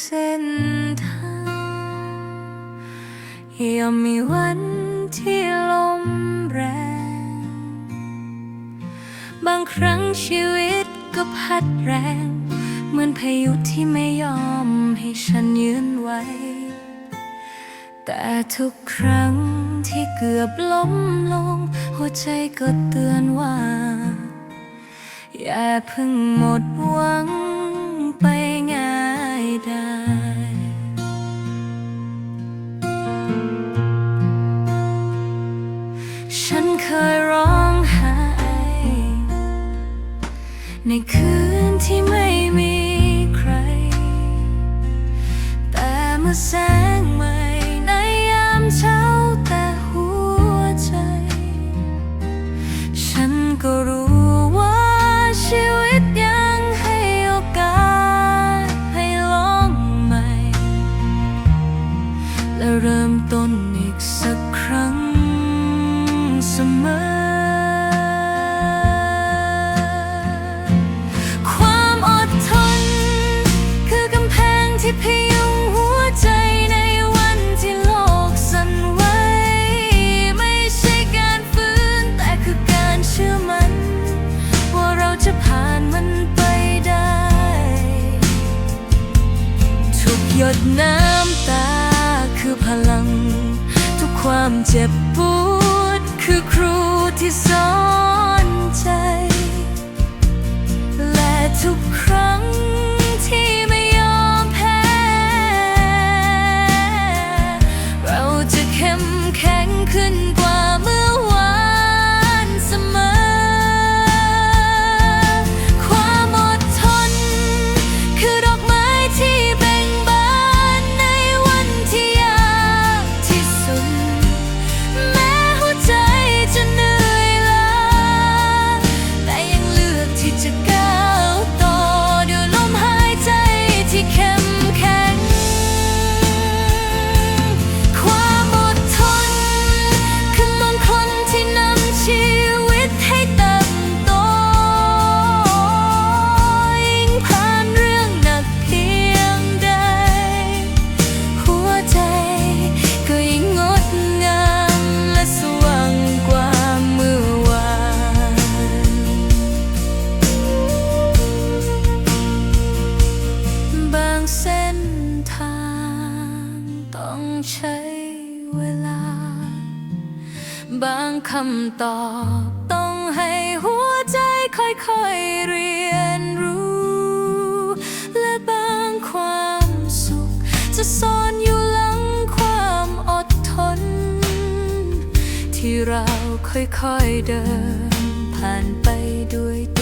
เส้นทางย่อมมีวันที่ลมแรง บางครั้งชีวิตก็พัดแรง เหมือนพายุที่ไม่ยอมให้ฉันยืนไว้ แต่ทุกครั้งที่เกือบล้มลง หัวใจก็เตือนว่า อย่าเพิ่งหมดหวัง ฉันเคยร้องไห้ในคืนที่ไม่มีใคร แต่เมื่อแสง ดน้ำตาคือพลัง ทุกความเจ็บปวดคือครูที่สอน บางคำตอบ ต้องให้หัวใจค่อยๆเรียนรู้ และบางความสุข จะซ่อนอยู่หลังความอดทน ที่เราค่อยๆเดินผ่านไปด้วยตัว